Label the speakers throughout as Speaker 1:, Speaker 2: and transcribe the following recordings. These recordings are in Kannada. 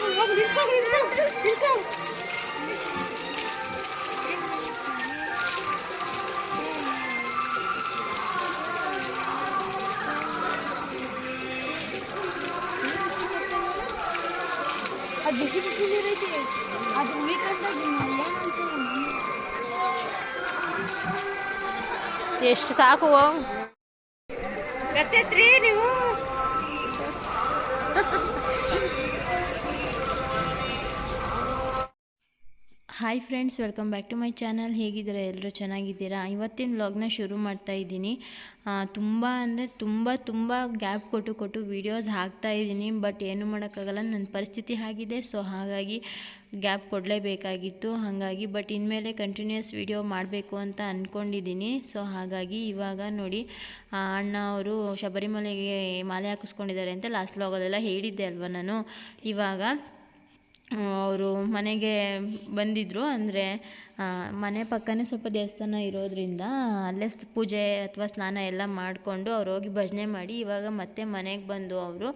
Speaker 1: ಹೋಗು ನಿಂತ್ಕೋ ನಿಂತ್ಕೋ ನಿಂತ್ಕೋ ಅದು ಬಿಸಿ ಬಿಸಿ ನೀರೈತಿ ಅದು ವೀಕೆಂಡಾಗಿ ಏನು ಅನ್ಸಿಲ್ಲ
Speaker 2: ಎಷ್ಟು ಸಾಕು ಹೋಗ್.
Speaker 1: ಗತ್ತೈತ್ರಿ ನೀವು
Speaker 2: hi friends welcome back to my channel ಹೇಗಿದ್ದೀರಾ? ಎಲ್ಲರೂ ಚೆನ್ನಾಗಿದ್ದೀರಾ? ಇವತ್ತಿನ ವ್ಲಾಗ್ನ ಶುರು ಮಾಡ್ತಾ ಇದ್ದೀನಿ. ತುಂಬ ಅಂದರೆ ತುಂಬ ತುಂಬ ಗ್ಯಾಪ್ ಕೊಟ್ಟು ಕೊಟ್ಟು ವೀಡಿಯೋಸ್ ಹಾಕ್ತಾ ಇದ್ದೀನಿ. ಬಟ್ ಏನು ಮಾಡೋಕ್ಕಾಗಲ್ಲ. ನನ್ನ ಪರಿಸ್ಥಿತಿ ಆಗಿದೆ ಸೊ ಹಾಗಾಗಿ ಗ್ಯಾಪ್ ಕೊಡಲೇಬೇಕಾಗಿತ್ತು. ಹಾಗಾಗಿ ಬಟ್ ಇನ್ಮೇಲೆ ಕಂಟಿನ್ಯೂಸ್ ವೀಡಿಯೋ ಮಾಡಬೇಕು ಅಂತ ಅಂದ್ಕೊಂಡಿದ್ದೀನಿ ಸೊ ಹಾಗಾಗಿ ಇವಾಗ ನೋಡಿ ಅಣ್ಣ ಅವರು ಶಬರಿಮಲೆಗೆ ಮಾಲೆ ಹಾಕಿಸ್ಕೊಂಡಿದ್ದಾರೆ ಅಂತ ಲಾಸ್ಟ್ ವ್ಲಾಗಲ್ಲೆಲ್ಲ ಹೇಳಿದ್ದೆ ಅಲ್ವಾ ನಾನು? ಇವಾಗ ಅವರು ಮನೆಗೆ ಬಂದಿದ್ದರು ಅಂದರೆ ಮನೆ ಪಕ್ಕನೇ ಸ್ವಲ್ಪ ದೇವಸ್ಥಾನ ಇರೋದ್ರಿಂದ ಅಲ್ಲೇ ಪೂಜೆ ಅಥವಾ ಸ್ನಾನ ಎಲ್ಲ ಮಾಡಿಕೊಂಡು ಅವ್ರು ಹೋಗಿ ಭಜನೆ ಮಾಡಿ ಇವಾಗ ಮತ್ತೆ ಮನೆಗೆ ಬಂದು ಅವರು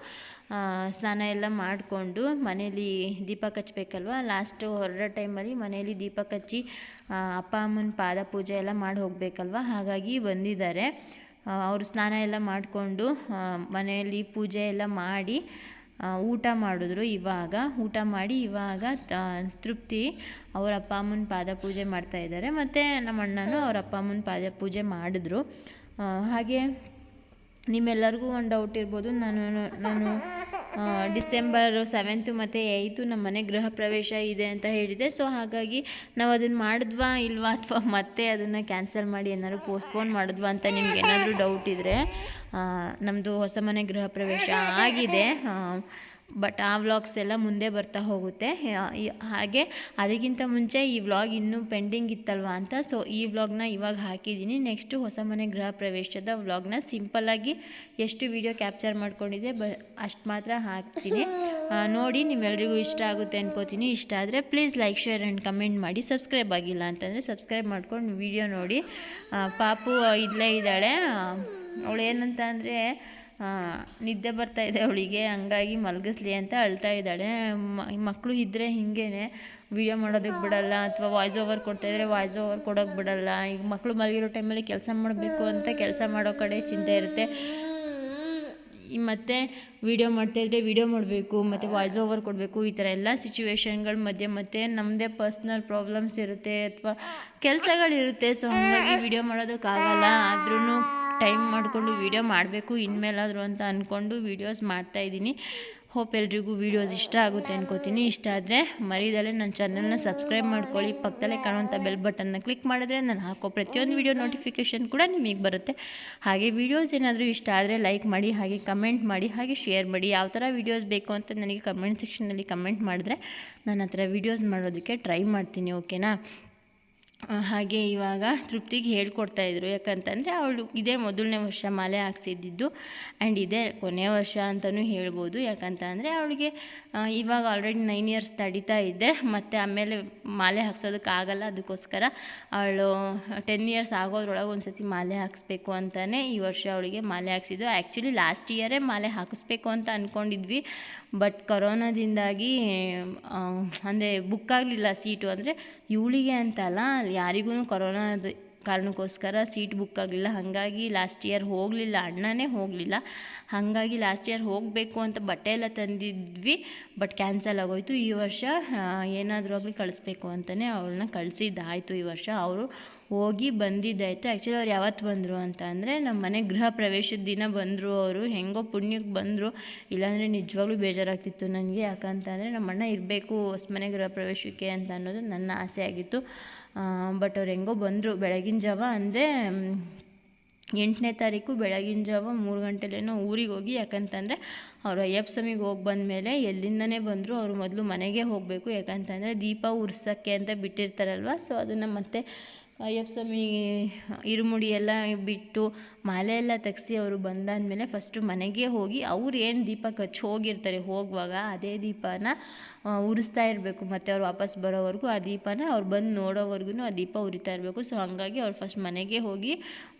Speaker 2: ಸ್ನಾನ ಎಲ್ಲ ಮಾಡಿಕೊಂಡು ಮನೇಲಿ ದೀಪ ಕಚ್ಚಬೇಕಲ್ವ ಲಾಸ್ಟ್ ಹೊರಡೋ ಟೈಮಲ್ಲಿ ಮನೇಲಿ ದೀಪ ಕಚ್ಚಿ ಅಪ್ಪ ಅಮ್ಮನ ಪಾದ ಪೂಜೆ ಎಲ್ಲ ಮಾಡಿ ಹೋಗಬೇಕಲ್ವ? ಹಾಗಾಗಿ ಬಂದಿದ್ದಾರೆ. ಅವರು ಸ್ನಾನ ಎಲ್ಲ ಮಾಡಿಕೊಂಡು ಮನೆಯಲ್ಲಿ ಪೂಜೆ ಎಲ್ಲ ಮಾಡಿ ಊಟ ಮಾಡಿದ್ರು ಇವಾಗ. ಊಟ ಮಾಡಿ ಇವಾಗ ತೃಪ್ತಿ. ಅವ್ರ ಅಪ್ಪ ಅಮ್ಮನ ಪಾದ ಪೂಜೆ ಮಾಡ್ತಾ ಇದ್ದಾರೆ. ಮತ್ತು ನಮ್ಮ ಅಣ್ಣನೂ ಅವ್ರ ಅಪ್ಪ ಅಮ್ಮನ ಪಾದ ಪೂಜೆ ಮಾಡಿದ್ರು. ಹಾಗೆ ನಿಮ್ಮೆಲ್ಲರಿಗೂ ಒಂದು ಡೌಟ್ ಇರ್ಬೋದು. ನಾನು ನಾನು ಡಿಸೆಂಬರ್ ಸೆವೆಂತು ಮತ್ತು ಏಯ್ತು ನಮ್ಮ ಮನೆ ಗೃಹ ಪ್ರವೇಶ ಇದೆ ಅಂತ ಹೇಳಿದೆ. ಸೊ ಹಾಗಾಗಿ ನಾವು ಅದನ್ನು ಮಾಡಿದ್ವಾ ಇಲ್ವಾ ಅಥವಾ ಮತ್ತೆ ಅದನ್ನು ಕ್ಯಾನ್ಸಲ್ ಮಾಡಿ ಏನಾದ್ರು ಪೋಸ್ಟ್ಪೋನ್ ಮಾಡಿದ್ವಾ ಅಂತ ನಿಮ್ಗೆ ಏನಾದರೂ ಡೌಟ್ ಇದ್ದರೆ ನಮ್ಮದು ಹೊಸ ಮನೆ ಗೃಹ ಪ್ರವೇಶ ಆಗಿದೆ. ಬಟ್ ಆ ವ್ಲಾಗ್ಸ್ ಎಲ್ಲ ಮುಂದೆ ಬರ್ತಾ ಹೋಗುತ್ತೆ. ಹಾಗೆ ಅದಕ್ಕಿಂತ ಮುಂಚೆ ಈ ವ್ಲಾಗ್ ಇನ್ನೂ ಪೆಂಡಿಂಗ್ ಇತ್ತಲ್ವ ಅಂತ. ಸೊ ಈ ವ್ಲಾಗ್ನ ಇವಾಗ ಹಾಕಿದ್ದೀನಿ. ನೆಕ್ಸ್ಟು ಹೊಸ ಮನೆ ಗೃಹ ಪ್ರವೇಶದ ವ್ಲಾಗ್ನ ಸಿಂಪಲ್ಲಾಗಿ ಎಷ್ಟು ವಿಡಿಯೋ ಕ್ಯಾಪ್ಚರ್ ಮಾಡ್ಕೊಂಡಿದೆ ಬ, ಅಷ್ಟು ಮಾತ್ರ ಹಾಕ್ತೀನಿ. ನೋಡಿ ನಿಮ್ಮೆಲ್ರಿಗೂ ಇಷ್ಟ ಆಗುತ್ತೆ ಅನ್ಕೋತೀನಿ. ಇಷ್ಟ ಆದರೆ please like share and comment ಮಾಡಿ. ಸಬ್ಸ್ಕ್ರೈಬ್ ಆಗಿಲ್ಲ ಅಂತಂದರೆ ಸಬ್ಸ್ಕ್ರೈಬ್ ಮಾಡ್ಕೊಂಡು ವಿಡಿಯೋ ನೋಡಿ. ಪಾಪು ಇಲ್ಲೇ ಇದ್ದಾಳೆ. ಅವಳು ಏನಂತ ಅಂದರೆ ನಿದ್ದೆ ಬರ್ತಾ ಇದೆ ಅವಳಿಗೆ, ಹಂಗಾಗಿ ಮಲಗಿಸ್ಲಿ ಅಂತ ಅಳ್ತಾ ಇದ್ದಾಳೆ. ಮಕ್ಕಳು ಇದ್ದರೆ ಹಿಂಗೇನೆ ವಿಡಿಯೋ ಮಾಡೋದಕ್ಕೆ ಬಿಡಲ್ಲ, ಅಥವಾ ವಾಯ್ಸ್ ಓವರ್ ಕೊಡ್ತಾ ಇದ್ದರೆ ವಾಯ್ಸ್ ಓವರ್ ಕೊಡೋಕ್ಕೆ ಬಿಡಲ್ಲ. ಈಗ ಮಕ್ಕಳು ಮಲಗಿರೋ ಟೈಮಲ್ಲಿ ಕೆಲಸ ಮಾಡಬೇಕು ಅಂತ ಕೆಲಸ ಮಾಡೋ ಕಡೆ ಚಿಂತೆ ಇರುತ್ತೆ. ಮತ್ತೆ ವೀಡಿಯೋ ಮಾಡ್ತಾಯಿದ್ರೆ ವೀಡಿಯೋ ಮಾಡಬೇಕು, ಮತ್ತು ವಾಯ್ಸ್ ಓವರ್ ಕೊಡಬೇಕು, ಈ ಥರ ಎಲ್ಲ ಸಿಚುವೇಶನ್ಗಳ ಮಧ್ಯೆ ಮತ್ತೆ ನಮ್ಮದೇ ಪರ್ಸ್ನಲ್ ಪ್ರಾಬ್ಲಮ್ಸ್ ಇರುತ್ತೆ, ಅಥವಾ ಕೆಲಸಗಳಿರುತ್ತೆ. ಸೊ ಹಾಗಾಗಿ ವೀಡಿಯೋ ಮಾಡೋದಕ್ಕಾಗಲ್ಲ ಆದ್ರೂ ಟೈಮ್ ಮಾಡಿಕೊಂಡು ವೀಡಿಯೋ ಮಾಡಬೇಕು, ಇನ್ಮೇಲಾದರೂ ಅಂತ ಅಂದ್ಕೊಂಡು ವೀಡಿಯೋಸ್ ಮಾಡ್ತಾಯಿದ್ದೀನಿ ಹೋಪ್ ಎಲ್ರಿಗೂ ವೀಡಿಯೋಸ್ ಇಷ್ಟ ಆಗುತ್ತೆ ಅನ್ಕೋತೀನಿ. ಇಷ್ಟ ಆದರೆ ಮರಿದಲ್ಲೇ ನನ್ನ ಚಾನಲ್ನ ಸಬ್ಸ್ಕ್ರೈಬ್ ಮಾಡ್ಕೊಳ್ಳಿ. ಪಕ್ಕದಲ್ಲೇ ಕಾಣುವಂಥ ಬೆಲ್ ಬಟನ್ನ ಕ್ಲಿಕ್ ಮಾಡಿದ್ರೆ ನಾನು ಹಾಕೋ ಪ್ರತಿಯೊಂದು ವೀಡಿಯೋ ನೋಟಿಫಿಕೇಷನ್ ಕೂಡ ನಿಮಗೆ ಬರುತ್ತೆ. ಹಾಗೆ ವೀಡಿಯೋಸ್ ಏನಾದರೂ ಇಷ್ಟ ಆದರೆ ಲೈಕ್ ಮಾಡಿ, ಹಾಗೆ ಕಮೆಂಟ್ ಮಾಡಿ, ಹಾಗೆ ಶೇರ್ ಮಾಡಿ. ಯಾವ ಥರ ವೀಡಿಯೋಸ್ ಬೇಕು ಅಂತ ನನಗೆ ಕಮೆಂಟ್ ಸೆಕ್ಷನಲ್ಲಿ ಕಮೆಂಟ್ ಮಾಡಿದ್ರೆ ನಾನು ಆ ಥರ ವೀಡಿಯೋಸ್ ಮಾಡೋದಕ್ಕೆ ಟ್ರೈ ಮಾಡ್ತೀನಿ ಓಕೆನಾ ಹಾಗೆ ಇವಾಗ ತೃಪ್ತಿಗೆ ಹೇಳ್ಕೊಡ್ತಾ ಇದ್ರು. ಯಾಕಂತಂದರೆ ಅವಳು ಇದೇ ಮೊದಲನೇ ವರ್ಷ ಮಾಲೆ ಹಾಕ್ಸಿದ್ದಿದ್ದು ಆ್ಯಂಡ್ ಇದೇ ಕೊನೆಯ ವರ್ಷ ಅಂತಲೂ ಹೇಳ್ಬೋದು. ಯಾಕಂತ ಅಂದರೆ ಅವಳಿಗೆ ಇವಾಗ ಆಲ್ರೆಡಿ ನೈನ್ ಇಯರ್ಸ್ ತಡೀತಾ ಇದ್ದೆ ಮತ್ತು ಆಮೇಲೆ ಮಾಲೆ ಹಾಕ್ಸೋದಕ್ಕೆ ಆಗಲ್ಲ. ಅದಕ್ಕೋಸ್ಕರ ಅವಳು ಟೆನ್ ಇಯರ್ಸ್ ಆಗೋದ್ರೊಳಗೆ ಒಂದು ಸತಿ ಮಾಲೆ ಹಾಕಿಸ್ಬೇಕು ಅಂತಲೇ ಈ ವರ್ಷ ಅವಳಿಗೆ ಮಾಲೆ ಹಾಕ್ಸಿದ್ದು. ಆ್ಯಕ್ಚುಲಿ ಲಾಸ್ಟ್ ಇಯರೇ ಮಾಲೆ ಹಾಕಿಸ್ಬೇಕು ಅಂತ ಅಂದ್ಕೊಂಡಿದ್ವಿ ಬಟ್ ಕೊರೋನಾದಿಂದಾಗಿ ಅಂದರೆ ಬುಕ್ ಆಗಲಿಲ್ಲ ಸೀಟು ಅಂದರೆ, ಇವಳಿಗೆ ಅಂತಲ್ಲ ಯಾರಿಗೂ ಕೊರೋನಾದ ಕಾರಣಕ್ಕೋಸ್ಕರ ಸೀಟ್ ಬುಕ್ ಆಗಲಿಲ್ಲ. ಹಾಗಾಗಿ ಲಾಸ್ಟ್ ಇಯರ್ ಹೋಗಲಿಲ್ಲ. ಅಣ್ಣನೇ ಹೋಗಲಿಲ್ಲ. ಹಾಗಾಗಿ ಲಾಸ್ಟ್ ಇಯರ್ ಹೋಗಬೇಕು ಅಂತ ಬಟ್ಟೆ ಎಲ್ಲ ತಂದಿದ್ವಿ ಬಟ್ ಕ್ಯಾನ್ಸಲ್ ಆಗೋಯ್ತು. ಈ ವರ್ಷ ಏನಾದರೂ ಆಗಲಿ ಕಳಿಸ್ಬೇಕು ಅಂತಲೇ ಅವ್ರನ್ನ ಕಳಿಸಿದ್ದಾಯಿತು ಈ ವರ್ಷ. ಅವರು ಹೋಗಿ ಬಂದಿದ್ದಾಯಿತು. ಆ್ಯಕ್ಚುಲಿ ಅವ್ರು ಯಾವತ್ತು ಬಂದರು ಅಂತ ಅಂದರೆ ನಮ್ಮ ಮನೆ ಗೃಹ ಪ್ರವೇಶದ ದಿನ ಬಂದರು ಅವರು. ಹೆಂಗೋ ಪುಣ್ಯಕ್ಕೆ ಬಂದರು. ಇಲ್ಲಾಂದರೆ ನಿಜವಾಗ್ಲೂ ಬೇಜಾರಾಗ್ತಿತ್ತು ನನಗೆ. ಯಾಕಂತಂದರೆ ನಮ್ಮ ಅಣ್ಣ ಇರಬೇಕು ಹೊಸ ಮನೆ ಗೃಹ ಪ್ರವೇಶಕ್ಕೆ ಅಂತ ಅನ್ನೋದು ನನ್ನ ಆಸೆ ಆಗಿತ್ತು. ಬಟ್ ಅವ್ರು ಹೆಂಗೋ ಬಂದರು. ಬೆಳಗಿನ ಜಾವ ಅಂದರೆ ಎಂಟನೇ ತಾರೀಕು ಬೆಳಗಿನ ಜಾವ ಮೂರು ಗಂಟೆಲೇನೋ ಊರಿಗೆ ಹೋಗಿ. ಯಾಕಂತಂದರೆ, ಅವರು ಅಯ್ಯಪ್ಪ ಸ್ವಾಮಿಗೆ ಹೋಗಿ ಬಂದಮೇಲೆ ಎಲ್ಲಿಂದನೇ ಬಂದರು ಅವರು ಮೊದಲು ಮನೆಗೆ ಹೋಗಬೇಕು. ಯಾಕಂತಂದರೆ, ದೀಪ ಉರ್ಸೋಕ್ಕೆ ಅಂತ ಬಿಟ್ಟಿರ್ತಾರಲ್ವ. ಸೊ ಅದನ್ನು ಮತ್ತೆ ಅಯ್ಯಪ್ಪ ಸ್ವಾಮಿ ಇರುಮುಡಿ ಎಲ್ಲ ಬಿಟ್ಟು ಮಾಲೆ ಎಲ್ಲ ತೆಗ್ಸಿ ಅವರು ಬಂದಾದಮೇಲೆ ಫಸ್ಟು ಮನೆಗೆ ಹೋಗಿ ಅವ್ರು ಏನು ದೀಪ ಕಚ್ಚಿ ಹೋಗಿರ್ತಾರೆ ಹೋಗುವಾಗ ಅದೇ ದೀಪನ ಉರಿಸ್ತಾ ಇರಬೇಕು. ಮತ್ತು ಅವ್ರು ವಾಪಸ್ ಬರೋವರೆಗೂ ಆ ದೀಪನ ಅವ್ರು ಬಂದು ನೋಡೋವರೆಗೂ ಆ ದೀಪ ಉರಿತಾ ಇರಬೇಕು. ಸೊ ಹಾಗಾಗಿ ಅವ್ರು ಫಸ್ಟ್ ಮನೆಗೆ ಹೋಗಿ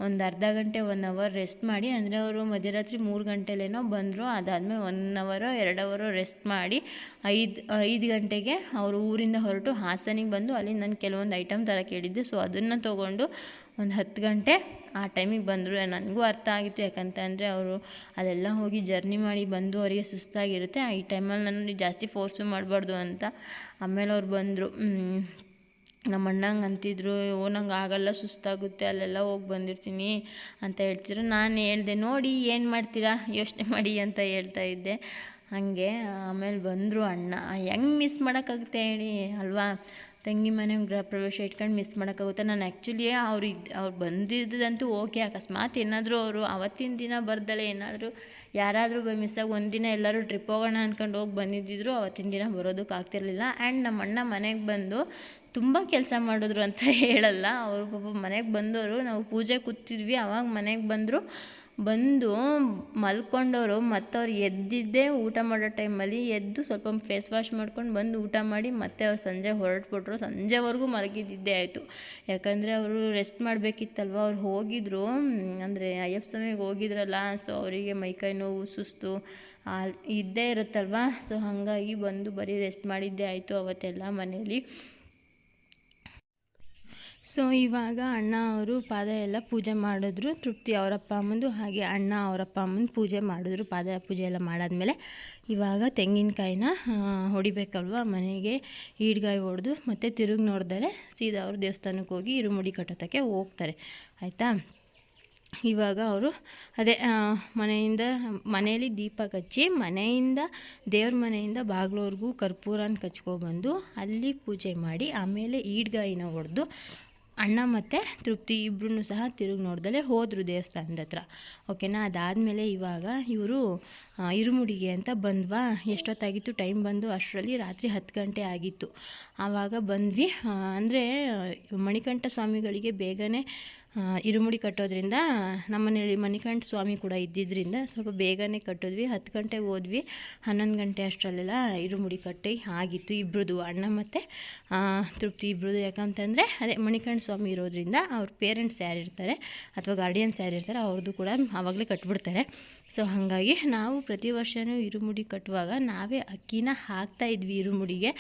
Speaker 2: ಒಂದು ಅರ್ಧ ಗಂಟೆ ಒನ್ ಅವರ್ ರೆಸ್ಟ್ ಮಾಡಿ, ಅಂದರೆ ಅವರು ಮಧ್ಯರಾತ್ರಿ ಮೂರು ಗಂಟೆಲೇನೋ ಬಂದರು. ಅದಾದಮೇಲೆ ಒನ್ ಅವರೋ ಎರಡು ಅವರೋ ರೆಸ್ಟ್ ಮಾಡಿ ಐದು ಐದು ಗಂಟೆಗೆ ಅವರು ಊರಿಂದ ಹೊರಟು ಹಾಸನಿಗೆ ಬಂದು, ಅಲ್ಲಿ ನಾನು ಕೆಲವೊಂದು ಐಟಮ್ ಥರ ಕೇಳಿದ್ದೆ ಸೊ ಅದನ್ನು ತೊಗೊಂಡು ಒಂದು ಹತ್ತು ಗಂಟೆ ಆ ಟೈಮಿಗೆ ಬಂದರು ನನಗೂ ಅರ್ಥ ಆಗಿತ್ತು. ಯಾಕಂತಂದರೆ ಅವರು ಅಲ್ಲೆಲ್ಲ ಹೋಗಿ ಜರ್ನಿ ಮಾಡಿ ಬಂದು ಅವರಿಗೆ ಸುಸ್ತಾಗಿರುತ್ತೆ. ಈ ಟೈಮಲ್ಲಿ ನಾನು ಜಾಸ್ತಿ ಫೋರ್ಸು ಮಾಡಬಾರ್ದು ಅಂತ ಆಮೇಲೆ ಅವ್ರು ಬಂದರು. ನಮ್ಮ ಅಣ್ಣಂಗೆ ಅಂತಿದ್ರು, ಓ, ನಂಗೆ ಆಗಲ್ಲ, ಸುಸ್ತಾಗುತ್ತೆ, ಅಲ್ಲೆಲ್ಲ ಹೋಗಿ ಬಂದಿರ್ತೀನಿ ಅಂತ ಹೇಳ್ತಿದ್ರು. ನಾನು ಹೇಳ್ದೆ, ನೋಡಿ, ಏನು ಮಾಡ್ತೀರಾ? ಯೋಚನೆ ಮಾಡಿ ಅಂತ ಹೇಳ್ತಾ ಇದ್ದೆ. ಹಾಗೆ, ಆಮೇಲೆ ಬಂದರು ಅಣ್ಣ. ಹೆಂಗೆ ಮಿಸ್ ಮಾಡೋಕ್ಕಾಗುತ್ತೆ ಹೇಳಿ, ಅಲ್ವಾ? ತಂಗಿ ಮನೆ ಗೃಹ ಪ್ರವೇಶ ಇಟ್ಕೊಂಡು ಮಿಸ್ ಮಾಡೋಕ್ಕಾಗುತ್ತೆ? ನಾನು ಆ್ಯಕ್ಚುಲಿ ಅವ್ರು ಇದ್ದು ಅವ್ರು ಬಂದಿದ್ದಂತೂ ಓಕೆ ಅಕಸ್ಮಾತ್ ಏನಾದರೂ ಅವರು ಅವತ್ತಿನ ದಿನ ಬರ್ದಲೆ, ಏನಾದರೂ ಯಾರಾದರೂ ಬೈ ಮಿಸ್ಸಾಗಿ ಒಂದಿನ ಎಲ್ಲರೂ ಟ್ರಿಪ್ ಹೋಗೋಣ ಅಂದ್ಕೊಂಡು ಹೋಗಿ ಬಂದಿದ್ದಿದ್ರು, ಅವತ್ತಿನ ದಿನ ಬರೋದಕ್ಕೆ ಆಗ್ತಿರಲಿಲ್ಲ. ಆ್ಯಂಡ್ ನಮ್ಮ ಅಣ್ಣ ಮನೆಗೆ ಬಂದು ತುಂಬ ಕೆಲಸ ಮಾಡಿದ್ರು ಅಂತ ಹೇಳಲ್ಲ. ಅವರು ಪಾಪ ಮನೆಗೆ ಬಂದವರು ನಾವು ಪೂಜೆ ಕೂತಿದ್ವಿ, ಅವಾಗ ಮನೆಗೆ ಬಂದರು. ಬಂದು ಮಲ್ಕೊಂಡವರು ಮತ್ತೆ ಅವ್ರು ಎದ್ದಿದ್ದೇ ಊಟ ಮಾಡೋ ಟೈಮಲ್ಲಿ ಎದ್ದು ಸ್ವಲ್ಪ ಫೇಸ್ ವಾಶ್ ಮಾಡ್ಕೊಂಡು ಬಂದು ಊಟ ಮಾಡಿ ಮತ್ತೆ ಅವ್ರು ಸಂಜೆ ಹೊರಟ್ಬಿಟ್ರು. ಸಂಜೆವರೆಗೂ ಮಲಗಿದ್ದಿದ್ದೇ ಆಯಿತು. ಯಾಕಂದರೆ ಅವರು ರೆಸ್ಟ್ ಮಾಡಬೇಕಿತ್ತಲ್ವ? ಅವ್ರು ಹೋಗಿದ್ರು. ಅಂದರೆ ಅಯ್ಯಪ್ಪ ಸ್ವಾಮಿಗೆ ಹೋಗಿದ್ರಲ್ಲ ಸೊ ಅವರಿಗೆ ಮೈಕೈ ನೋವು, ಸುಸ್ತು ಇದ್ದೇ ಇರುತ್ತಲ್ವ? ಸೊ ಹಾಗಾಗಿ ಬಂದು ಬರೀ ರೆಸ್ಟ್ ಮಾಡಿದ್ದೇ ಆಯಿತು ಅವತ್ತೆಲ್ಲ ಮನೇಲಿ ಸೊ, ಇವಾಗ ಅಣ್ಣ ಅವರು ಪಾದ ಎಲ್ಲ ಪೂಜೆ ಮಾಡಿದ್ರು. ತೃಪ್ತಿ ಅವರಪ್ಪ ಅಮ್ಮಂದು ಹಾಗೆ ಅಣ್ಣ ಅವರಪ್ಪ ಅಮ್ಮನ ಪೂಜೆ ಮಾಡಿದ್ರು. ಪಾದ ಪೂಜೆ ಎಲ್ಲ ಮಾಡಾದ್ಮೇಲೆ ಇವಾಗ ತೆಂಗಿನಕಾಯಿನ ಹೊಡಿಬೇಕಲ್ವ ಮನೆಗೆ ಈಡ್ಗಾಯಿ ಹೊಡೆದು ಮತ್ತು ತಿರುಗಿ ನೋಡಿದರೆ. ಸೀದಾ ಅವರು ದೇವಸ್ಥಾನಕ್ಕೆ ಹೋಗಿ ಇರುಮುಡಿ ಕಟ್ಟೋತಕ್ಕೆ ಹೋಗ್ತಾರೆ. ಆಯಿತಾ? ಇವಾಗ ಅವರು ಅದೇ ಮನೆಯಿಂದ, ಮನೆಯಲ್ಲಿ ದೀಪ ಕಚ್ಚಿ ಮನೆಯಿಂದ, ದೇವ್ರ ಮನೆಯಿಂದ ಬಾಗಿಲವ್ರಿಗೂ ಕರ್ಪೂರನ ಕಚ್ಕೊಬಂದು ಅಲ್ಲಿ ಪೂಜೆ ಮಾಡಿ ಆಮೇಲೆ ಈಡ್ಗಾಯಿನ ಹೊಡೆದು ಅಣ್ಣ ಮತ್ತು ತೃಪ್ತಿ ಇಬ್ಬರೂ ಸಹ ತಿರುಗಿ ನೋಡ್ದಲೇ ಹೋದರು ದೇವಸ್ಥಾನದ ಹತ್ರ. ಓಕೆನಾ? ಅದಾದಮೇಲೆ ಇವಾಗ ಇವರು ಇರುಮುಡಿಗೆ ಅಂತ ಬಂದ್ವಾ? ಎಷ್ಟೊತ್ತಾಗಿತ್ತು? ಟೈಮ್ ಬಂದು ಅಷ್ಟರಲ್ಲಿ ರಾತ್ರಿ ಹತ್ತು ಗಂಟೆ ಆಗಿತ್ತು. ಆವಾಗ ಬಂದ್ವಿ. ಅಂದರೆ ಮಣಿಕಂಠ ಸ್ವಾಮಿಗಳಿಗೆ ಬೇಗನೆ ಇರುಮುಡಿ ಕಟ್ಟೋದ್ರಿಂದ ನಮ್ಮನೇಲಿ ಮಣಿಕಂಠ ಸ್ವಾಮಿ ಕೂಡ ಇದ್ದಿದ್ದರಿಂದ ಸ್ವಲ್ಪ ಬೇಗನೆ ಕಟ್ಟಿದ್ವಿ. ಹತ್ತು ಗಂಟೆಗೆ ಹೋದ್ವಿ. ಹನ್ನೊಂದು ಗಂಟೆ ಅಷ್ಟರಲ್ಲೆಲ್ಲ ಇರುಮುಡಿ ಕಟ್ಟಿ ಆಗಿತ್ತು ಇಬ್ರದ್ದು ಅಣ್ಣ ಮತ್ತು ತೃಪ್ತಿ ಇಬ್ರದ್ದು ಯಾಕಂತಂದರೆ ಅದೇ ಮಣಿಕಂಠ ಸ್ವಾಮಿ ಇರೋದ್ರಿಂದ ಅವ್ರ ಪೇರೆಂಟ್ಸ್ ಯಾರಿರ್ತಾರೆ ಅಥವಾ ಗಾರ್ಡಿಯನ್ಸ್ ಯಾರಿರ್ತಾರೆ ಅವ್ರದ್ದು ಕೂಡ ಆವಾಗಲೇ ಕಟ್ಬಿಡ್ತಾರೆ. ಸೊ ಹಾಗಾಗಿ ನಾವು ಪ್ರತಿ ವರ್ಷವೂ ಇರುಮುಡಿ ಕಟ್ಟುವಾಗ ನಾವೇ ಅಕ್ಕಿನ ಹಾಕ್ತಾ ಇದ್ವಿ ಇರುಮುಡಿಗೆ.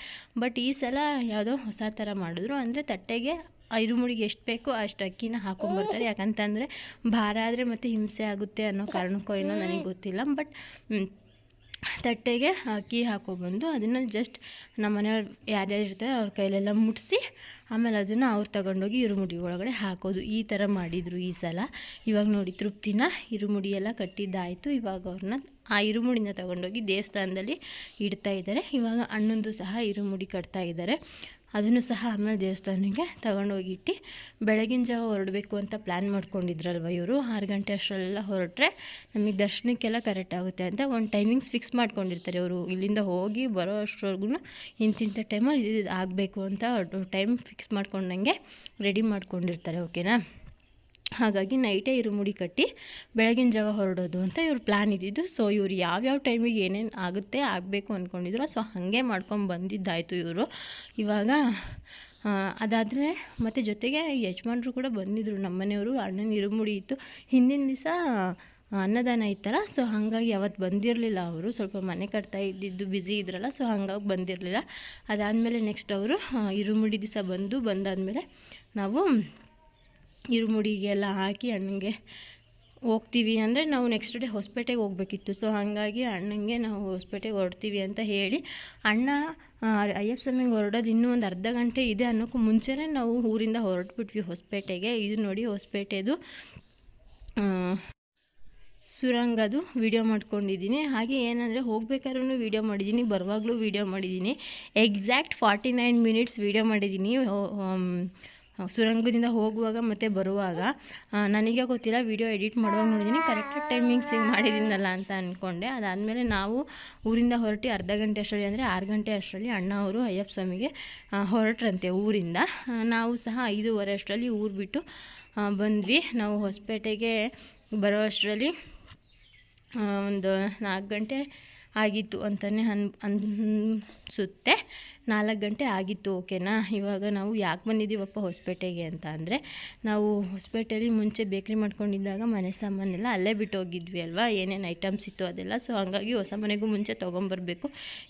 Speaker 2: ಬಟ್ ಈ ಸಲ ಯಾವುದೋ ಹೊಸ ಥರ ಮಾಡಿದ್ರು. ಅಂದರೆ ತಟ್ಟೆಗೆ ಇರುಮುಡಿಗೆ ಎಷ್ಟು ಬೇಕೋ ಅಷ್ಟು ಅಕ್ಕಿನ ಹಾಕೊಂಡ್ಬರ್ತಾರೆ ಯಾಕಂತಂದರೆ ಭಾರ ಆದರೆ ಮತ್ತೆ ಹಿಂಸೆ ಆಗುತ್ತೆ ಅನ್ನೋ ಕಾರಣಕ್ಕೋ ಏನೋ ನನಗೆ ಗೊತ್ತಿಲ್ಲ. ಬಟ್ ತಟ್ಟೆಗೆ ಅಕ್ಕಿ ಹಾಕೊಬಂದು ಅದನ್ನು ಜಸ್ಟ್ ನಮ್ಮ ಮನೆಯವ್ರು ಯಾರ್ಯಾರು ಇರ್ತಾರೆ ಅವ್ರ ಕೈಲೆಲ್ಲ ಮುಟ್ಟಿಸಿ ಆಮೇಲೆ ಅದನ್ನು ಅವ್ರು ತಗೊಂಡೋಗಿ ಇರುಮುಡಿ ಒಳಗಡೆ ಹಾಕೋದು. ಈ ಥರ ಮಾಡಿದರು ಈ ಸಲ. ಇವಾಗ ನೋಡಿ ತೃಪ್ತಿನ ಇರುಮುಡಿ ಎಲ್ಲ ಕಟ್ಟಿದ್ದಾಯಿತು. ಇವಾಗ ಅವ್ರನ್ನ ಆ ಇರುಮುಡಿನ ತಗೊಂಡೋಗಿ ದೇವಸ್ಥಾನದಲ್ಲಿ ಇಡ್ತಾ ಇದ್ದಾರೆ. ಇವಾಗ ಅಣ್ಣಂದು ಸಹ ಇರುಮುಡಿ ಕಟ್ತಾ ಇದ್ದಾರೆ. ಅದನ್ನು ಸಹ ಆಮೇಲೆ ದೇವಸ್ಥಾನಕ್ಕೆ ತಗೊಂಡೋಗಿಟ್ಟು ಬೆಳಗಿನ ಜಾವ ಹೊರಡಬೇಕು ಅಂತ ಪ್ಲ್ಯಾನ್ ಮಾಡ್ಕೊಂಡಿದ್ರಲ್ವ ಇವರು? ಆರು ಗಂಟೆ ಅಷ್ಟರಲ್ಲೆಲ್ಲ ಹೊರಟ್ರೆ ನಮಗೆ ದರ್ಶನಕ್ಕೆಲ್ಲ ಕರೆಕ್ಟ್ ಆಗುತ್ತೆ ಅಂತ ಒಂದು ಟೈಮಿಂಗ್ಸ್ ಫಿಕ್ಸ್ ಮಾಡ್ಕೊಂಡಿರ್ತಾರೆ ಅವರು ಇಲ್ಲಿಂದ ಹೋಗಿ ಬರೋ ಅಷ್ಟರವರೆಗೂ ಇಂತಿಂಥ ಟೈಮಲ್ಲಿ ಇದು ಆಗಬೇಕು ಅಂತ ಟೈಮ್ ಫಿಕ್ಸ್ ಮಾಡ್ಕೊಂಡಂಗೆ ರೆಡಿ ಮಾಡ್ಕೊಂಡಿರ್ತಾರೆ ಓಕೆನಾ ಹಾಗಾಗಿ ನೈಟೇ ಇರುಮುಡಿ ಕಟ್ಟಿ ಬೆಳಗಿನ ಜಾವ ಹೊರಡೋದು ಅಂತ ಇವ್ರ ಪ್ಲ್ಯಾನ್ ಇದ್ದಿದ್ದು. ಸೊ ಇವರು ಯಾವ್ಯಾವ ಟೈಮಿಗೆ ಏನೇನು ಆಗುತ್ತೆ ಆಗಬೇಕು ಅಂದ್ಕೊಂಡಿದ್ರು ಸೊ ಹಾಗೆ ಮಾಡ್ಕೊಂಡು ಬಂದಿದ್ದಾಯಿತು ಇವರು. ಇವಾಗ ಅದಾದರೆ ಮತ್ತು ಜೊತೆಗೆ ಯಜಮಾನ್ರು ಕೂಡ ಬಂದಿದ್ದರು ನಮ್ಮನೆಯವರು ಅಣ್ಣನ ಇರುಮುಡಿ ಇತ್ತು. ಹಿಂದಿನ ದಿವಸ ಅನ್ನದಾನ ಇತ್ತಲ್ಲ ಸೊ ಹಾಗಾಗಿ ಅವತ್ತು ಬಂದಿರಲಿಲ್ಲ ಅವರು. ಸ್ವಲ್ಪ ಮನೆ ಕಟ್ತಾ ಇದ್ದಿದ್ದು ಬ್ಯುಸಿ ಇದ್ರಲ್ಲ ಸೊ ಹಾಗಾಗಿ ಬಂದಿರಲಿಲ್ಲ. ಅದಾದಮೇಲೆ ನೆಕ್ಸ್ಟ್ ಅವರು ಇರುಮುಡಿ ದಿವಸ ಬಂದು ಬಂದಾದಮೇಲೆ ನಾವು ಇರುಮುಡಿಗೆಲ್ಲ ಹಾಕಿ ಅಣ್ಣನಿಗೆ ಹೋಗ್ತೀವಿ ಅಂದರೆ ನಾವು ನೆಕ್ಸ್ಟ್ ಡೇ ಹೊಸಪೇಟೆಗೆ ಹೋಗಬೇಕಿತ್ತು. ಸೊ ಹಾಗಾಗಿ ಅಣ್ಣಂಗೆ ನಾವು ಹೊಸಪೇಟೆಗೆ ಹೊರಡ್ತೀವಿ ಅಂತ ಹೇಳಿ ಅಣ್ಣ ಅಯ್ಯಪ್ಪ ಸ್ವಾಮಿಗೆ ಹೊರಡೋದು ಇನ್ನೂ ಒಂದು ಅರ್ಧ ಗಂಟೆ ಇದೆ ಅನ್ನೋಕ್ಕೂ ಮುಂಚೆನೇ ನಾವು ಊರಿಂದ ಹೊರಟ್ಬಿಟ್ವಿ ಹೊಸಪೇಟೆಗೆ. ಇದು ನೋಡಿ ಹೊಸಪೇಟೆದು ಸುರಂಗದು ವಿಡಿಯೋ ಮಾಡ್ಕೊಂಡಿದ್ದೀನಿ. ಹಾಗೆ ಏನಂದರೆ ಹೋಗ್ಬೇಕಾದ್ರೂ ವಿಡಿಯೋ ಮಾಡಿದ್ದೀನಿ, ಬರುವಾಗಲೂ ವಿಡಿಯೋ ಮಾಡಿದ್ದೀನಿ. Exact forty nine minutes video ಮಾಡಿದ್ದೀನಿ ಸುರಂಗದಿಂದ ಹೋಗುವಾಗ ಮತ್ತು ಬರುವಾಗ ನನಗೆ ಗೊತ್ತಿಲ್ಲ ವಿಡಿಯೋ ಎಡಿಟ್ ಮಾಡುವಾಗ ನೋಡಿದ್ದೀನಿ ಕರೆಕ್ಟ್ ಟೈಮಿಂಗ್ಸಿಗೆ ಮಾಡಿದ್ದೀನಲ್ಲ ಅಂತ ಅಂದ್ಕೊಂಡೆ ಅದಾದಮೇಲೆ ನಾವು ಊರಿಂದ ಹೊರಟಿ ಅರ್ಧ ಗಂಟೆ ಅಷ್ಟರಲ್ಲಿ ಅಂದರೆ ಆರು ಗಂಟೆ ಅಷ್ಟರಲ್ಲಿ ಅಣ್ಣ ಅವರು ಅಯ್ಯಪ್ಪ ಸ್ವಾಮಿಗೆ ಹೊರಟ್ರಂತೆ ಊರಿಂದ. ನಾವು ಸಹ ಐದೂವರೆ ಅಷ್ಟರಲ್ಲಿ ಊರು ಬಿಟ್ಟು ಬಂದ್ವಿ. ನಾವು ಹೊಸಪೇಟೆಗೆ ಬರೋ ಅಷ್ಟರಲ್ಲಿ ಒಂದು ನಾಲ್ಕು ಗಂಟೆ ಆಗಿತ್ತು ಅಂತಲೇ ಅನ್, ಅನ್ಸುತ್ತೆ. ನಾಲ್ಕು ಗಂಟೆ ಆಗಿತ್ತು, ಓಕೆನಾ? ಇವಾಗ ನಾವು ಯಾಕೆ ಬಂದಿದ್ದೀವಪ್ಪ ಹೊಸಪೇಟೆಗೆ ಅಂತ ಅಂದರೆ, ನಾವು ಹೊಸಪೇಟೆಯಲ್ಲಿ ಮುಂಚೆ ಬೇಕ್ರಿ ಮಾಡ್ಕೊಂಡಿದ್ದಾಗ ಮನೆ ಸಾಮಾನೆಲ್ಲ ಅಲ್ಲೇ ಬಿಟ್ಟು ಹೋಗಿದ್ವಿ ಅಲ್ವಾ? ಏನೇನು ಐಟಮ್ಸ್ ಇತ್ತು ಅದೆಲ್ಲ? ಸೊ ಹಾಗಾಗಿ ಹೊಸ ಮನೆಗೂ ಮುಂಚೆ ತೊಗೊಂಬರ್ಬೇಕು.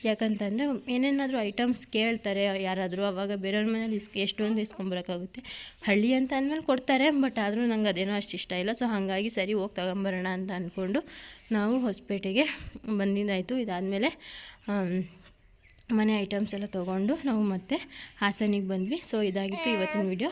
Speaker 2: ಯಾಕಂತಂದರೆ, ಏನೇನಾದರೂ ಐಟಮ್ಸ್ ಕೇಳ್ತಾರೆ ಯಾರಾದರೂ, ಅವಾಗ ಬೇರೆಯವ್ರ ಮನೇಲಿ ಇಸ್ ಎಷ್ಟೊಂದು ಇಸ್ಕೊಂಬರೋಕ್ಕಾಗುತ್ತೆ. ಹಳ್ಳಿ ಅಂತ ಅಂದಮೇಲೆ ಕೊಡ್ತಾರೆ ಬಟ್ ಆದರೂ ನಂಗೆ ಅದೇನೋ ಅಷ್ಟು ಇಷ್ಟ ಇಲ್ಲ. ಸೊ ಹಾಗಾಗಿ ಸರಿ ಹೋಗಿ ತಗೊಂಬರೋಣ ಅಂತ ಅಂದ್ಕೊಂಡು ನಾವು ಹೊಸಪೇಟೆಗೆ ಬಂದಿದ್ದಾಯಿತು. ಇದಾದಮೇಲೆ ಮನೆ ಐಟಮ್ಸ್ ಎಲ್ಲ ತೊಗೊಂಡು ನಾವು ಮತ್ತೆ ಹಾಸನಿಗೆ ಬಂದ್ವಿ. ಸೊ ಇದಾಗಿತ್ತು ಇವತ್ತಿನ ವಿಡಿಯೋ